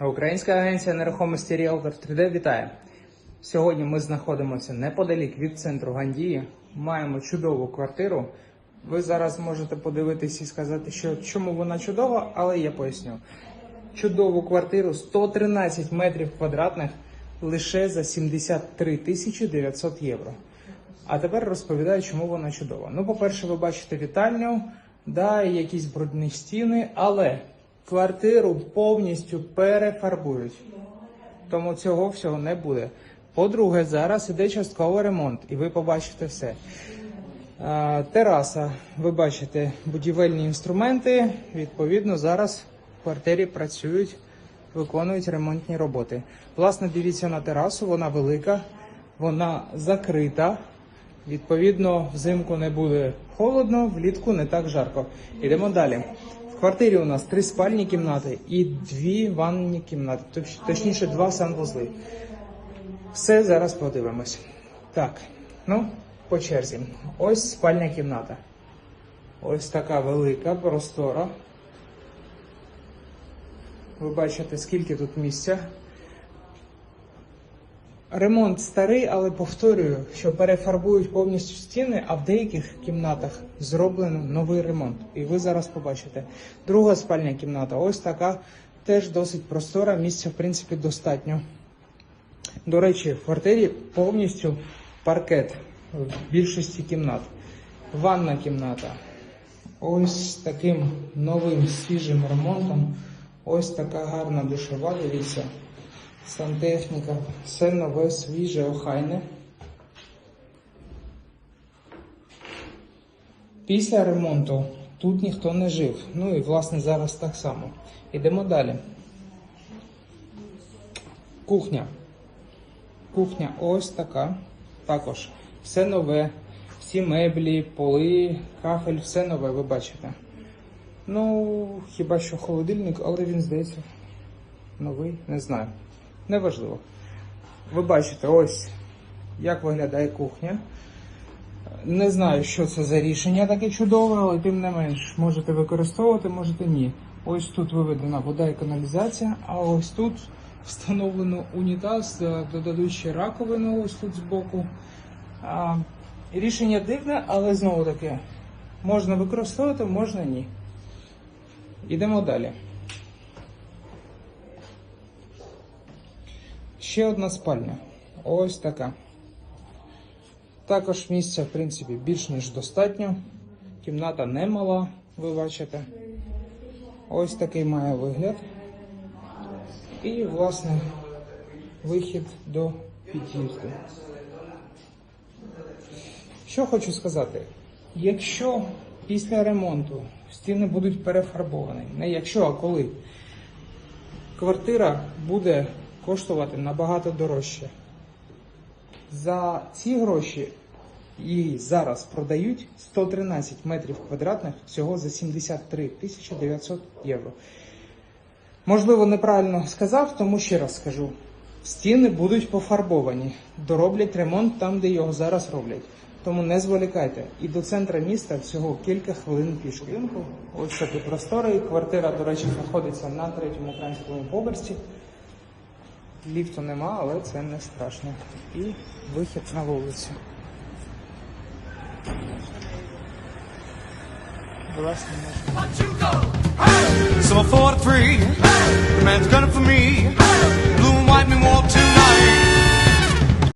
Українська агенція нерухомості Realtor 3D вітає. Сьогодні ми знаходимося неподалік від центру Гандії. Маємо чудову квартиру. Ви зараз можете подивитись і сказати, що чому вона чудова, але я поясню. Чудову квартиру 113 метрів квадратних лише за 73 тисячі 900 євро. А тепер розповідаю, чому вона чудова. Ну, по-перше, ви бачите вітальню, да, якісь брудні стіни, але квартиру повністю перефарбують. Тому цього всього не буде. По-друге, зараз іде частковий ремонт, і ви побачите все. Тераса, ви бачите будівельні інструменти. Відповідно, зараз в квартирі працюють, виконують ремонтні роботи. Власне, дивіться на терасу, вона велика, вона закрита. Відповідно, взимку не буде холодно, влітку не так жарко. Йдемо далі. Квартирі у нас три спальні кімнати і дві ванні кімнати, точніше, два санвузли. Все зараз подивимось. Так, ну, по черзі. Ось спальня кімната. Ось така велика, простора. Ви бачите, скільки тут місця. Ремонт старий, але повторюю, що перефарбують повністю стіни, а в деяких кімнатах зроблено новий ремонт. І ви зараз побачите. Друга спальня кімната, ось така, теж досить простора, місця в принципі достатньо. До речі, в квартирі повністю паркет в більшості кімнат. Ванна кімната. Ось таким новим свіжим ремонтом. Ось така гарна душова, дивіться. Сантехніка. Все нове, свіже, охайне. Після ремонту тут ніхто не жив. Ну і власне зараз так само. Йдемо далі. Кухня. Кухня ось така. Також все нове. Всі меблі, поли, кафель, все нове, ви бачите. Ну, хіба що холодильник, але він здається новий, не знаю. Неважливо. Ви бачите, ось як виглядає кухня. Не знаю, що це за рішення таке чудове, але тим не менш можете використовувати, можете ні. Ось тут виведена вода і каналізація, а ось тут встановлено унітаз, е, додадуть ще раковину ось тут збоку. Рішення дивне, але знову таки можна використовувати, можна ні. Йдемо далі. Ще одна спальня. Ось така. Також місця, в принципі, більш ніж достатньо. Кімната немала, ви бачите. Ось такий має вигляд. І, власне, вихід до під'їзду. Що хочу сказати? Якщо після ремонту стіни будуть перефарбовані, не якщо, а коли, квартира буде коштувати набагато дорожче. За ці гроші її зараз продають 113 метрів квадратних всього за 73 тисячі 900 євро. Можливо, неправильно сказав, тому ще раз скажу. Стіни будуть пофарбовані, дороблять ремонт там, де його зараз роблять. Тому не зволікайте. І до центра міста всього кілька хвилин пішки. Ось такі простори. Квартира, до речі, знаходиться на третьому українському поверсі. Ліфту нема, але це не страшно. І вихід на вулицю. Власне, можна.